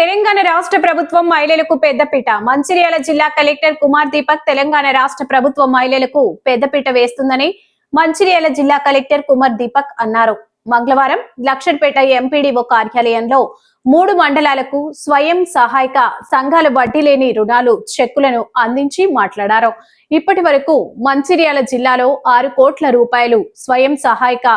తెలంగాణ రాష్ట్ర ప్రభుత్వం మహిళలకు పెద్దపీట. మంచిర్యాల జిల్లా కలెక్టర్ కుమార్ దీపక్ తెలంగాణ రాష్ట్ర ప్రభుత్వం మహిళలకు పెద్దపీట వేస్తుందని మంచిర్యాల జిల్లా కలెక్టర్ కుమార్ దీపక్ అన్నారు. మంగళవారం లక్షర్పేట ఎంపీడీఓ కార్యాలయంలో మూడు మండలాలకు స్వయం సహాయక సంఘాల వడ్డీ లేని రుణాలు చెక్కులను అందించి మాట్లాడారు. ఇప్పటి వరకు మంచిర్యాల జిల్లాలో ఆరు కోట్ల రూపాయలు స్వయం సహాయక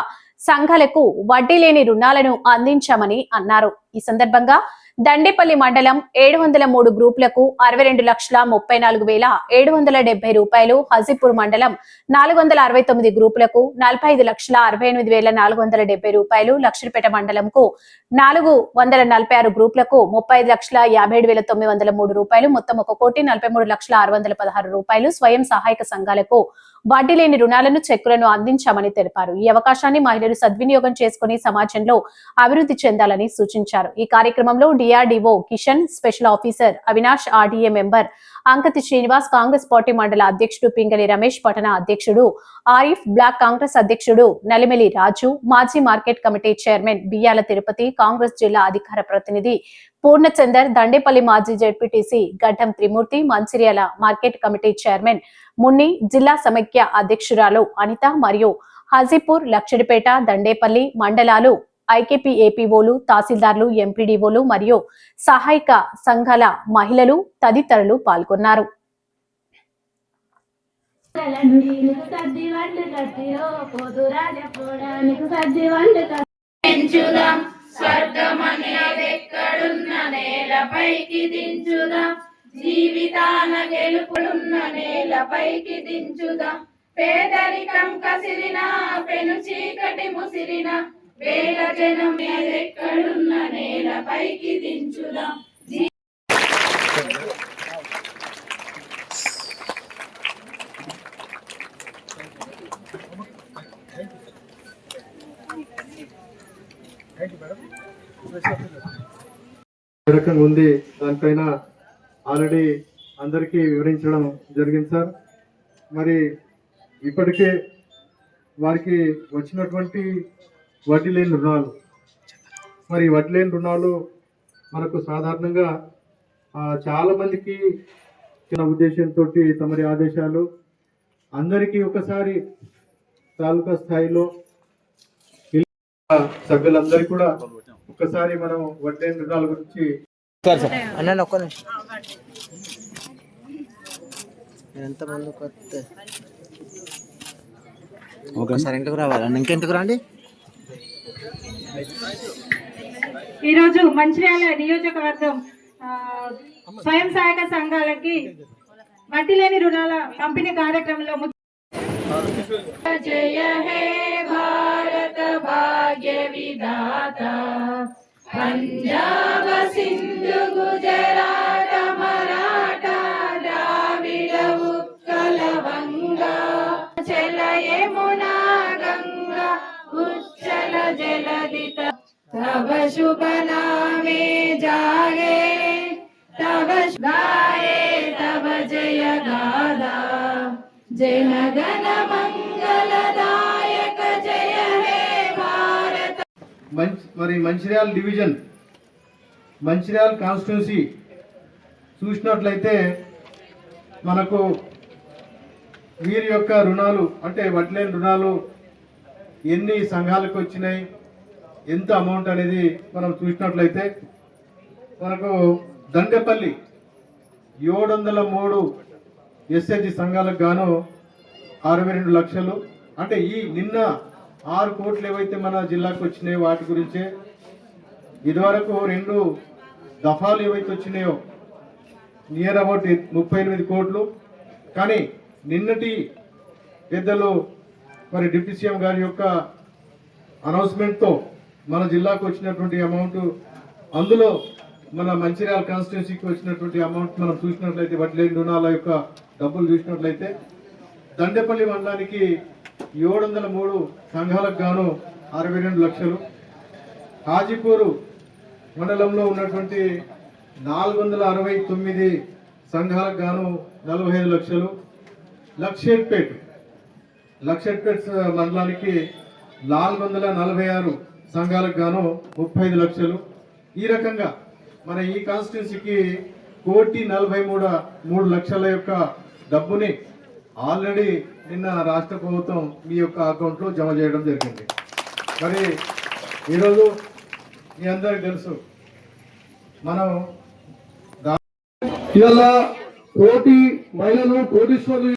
సంఘాలకు వడ్డీ లేని రుణాలను అందించామని అన్నారు. ఈ సందర్భంగా దండేపల్లి మండలం ఏడు వందల మూడు గ్రూపులకు అరవై రెండు లక్షల ముప్పై నాలుగు వేల ఏడు వందల డెబ్బై రూపాయలు హజీపూర్ మండలం నాలుగు వందల అరవై తొమ్మిది గ్రూపులకు నలభై ఐదు లక్షల అరవై ఎనిమిది వేల నాలుగు వందల డెబ్బై రూపాయలు లక్షలపేట మండలంకు నాలుగు వందల నలభై ఆరు గ్రూపులకు ముప్పై ఐదు లక్షల యాభై ఏడు వేల తొమ్మిది వందల మూడు రూపాయలు మొత్తం ఒక కోటి నలభై మూడు లక్షల ఆరు వందల పదహారు రూపాయలు స్వయం సహాయక సంఘాలకు వడ్డీ లేని రుణాలను చెక్కులను అందించామని తెలిపారు. ఈ అవకాశాన్ని మహిళలు సద్వినియోగం చేసుకుని సమాజంలో అభివృద్ధి చెందాలని సూచించారు. ఈ కార్యక్రమంలో DRDO Kishan special officer Avinash RDA member Ankathi Srinivas Congress party మండల అధ్యక్షుడు పింగళి రమేష్ పట్టణ అధ్యక్షుడు ఆరిఫ్ బ్లాక్ కాంగ్రెస్ అధ్యక్షుడు నలిమెలి రాజు మాజీ market committee chairman Biyyala Tirupati Congress జిల్లా అధికార ప్రతినిధి పూర్ణచందర్ దండేపల్లి మాజీ ZPTC Gaddam Trimurthy Mancherial market committee chairman Munni జిల్లా సమైక్య అధ్యక్షురాలు అనిత మరియు హాజీపూర్ లక్షడిపేట దండేపల్లి మండలాలు ఐకేపీ ఏపీఓలు తహసీల్దార్లు ఎంపీడీఓలు మరియు సహాయక సంఘాల మహిళలు తదితరులు పాల్గొన్నారు. పెంచుదాం. స్వర్గమనేదెక్కడున్న నేలపైకి దించుదా. జీవితాన గెలుపుడున్న నేలపైకి దించుదా. పేదరికం కసిరిన పెను చీకటి ముసిరిన వేల జనం ఎక్కడున్న నేలపైకి దించుదా. రకంగా ఉంది. దానిపైన ఆల్రెడీ అందరికీ వివరించడం జరిగింది సార్. మరి ఇప్పటికే వారికి వచ్చినటువంటి వడ్డీ లేని రుణాలు మరి వడ్డీ లేని రుణాలు మనకు సాధారణంగా చాలామందికి తన చిన్న ఉద్దేశంతో తమరి ఆదేశాలు. అందరికీ ఒకసారి తాలూకా స్థాయిలో సభ్యులందరికీ కూడా ఒకసారి మనం వడ్డీ రుణాల గురించి కొత్త ఒకసారి ఇంటికి ఇంకెందుకు రండి? ఈరోజు మంచిర్యాల నియోజకవర్గం స్వయం సహాయక సంఘాలకి వడ్డీ లేని రుణాల పంపిణీ కార్యక్రమంలో జయ హే భారత. భాగ్య విధాత పంజాబ సింధు గుజరాట మరాఠా ద్రావిడ ఉత్కల వంగా చల యమునా గంగా ఉచ్చల జలదిత. తవ శుభ నామే జాగే. తవ గాయే తవ జయ గాదా మంచి మరి మంచిర్యాల డివిజన్ మంచిర్యాల కాన్స్టిట్యున్సీ చూసినట్లయితే మనకు వీరి యొక్క రుణాలు అంటే వడ్లేని రుణాలు ఎన్ని సంఘాలకు వచ్చినాయి ఎంత అమౌంట్ అనేది మనం చూసినట్లయితే మనకు దండేపల్లి ఏడు వందల మూడు ఎస్హెచ్ సంఘాలకు గాను అరవై రెండు లక్షలు అంటే ఈ నిన్న ఆరు కోట్లు ఏవైతే మన జిల్లాకు వచ్చినాయో వాటి గురించే ఇదివరకు రెండు దఫాలు ఏవైతే వచ్చినాయో నియర్ అబౌట్ ముప్పై ఎనిమిది కోట్లు. కానీ నిన్నటి పెద్దలు మరి డిప్యూటీ సీఎం గారి యొక్క అనౌన్స్మెంట్తో మన జిల్లాకు వచ్చినటువంటి అమౌంట్ అందులో మన మంచిర్యాల కాన్స్టిట్యున్సీకి వచ్చినటువంటి అమౌంట్ మనం చూసినట్లయితే వడ్లేని రుణాల యొక్క డబ్బులు చూసినట్లయితే దండేపల్లి మండలానికి ఏడు వందల మూడు సంఘాలకు గాను అరవై రెండు లక్షలు. హాజీపూరు మండలంలో ఉన్నటువంటి నాలుగు వందల అరవై తొమ్మిది సంఘాలకు గాను నలభై ఐదు లక్షలు. లక్షేట్పేట్ లక్షేట్పేట్ మండలానికి నాలుగు వందల నలభై ఆరు సంఘాలకు గాను ముప్పై ఐదు లక్షలు. ఈ రకంగా మన ఈ కాన్స్టిట్యున్సీకి కోటి నలభై మూడు మూడు లక్షల యొక్క డబ్బుని ఆల్రెడీ నిన్న రాష్ట్ర ప్రభుత్వం మీ యొక్క అకౌంట్లో జమ చేయడం జరిగింది. మరి ఈరోజు మీ అందరికి తెలుసు మనం ఇవాళ కోటి మహిళలు కోటీశ్వరులు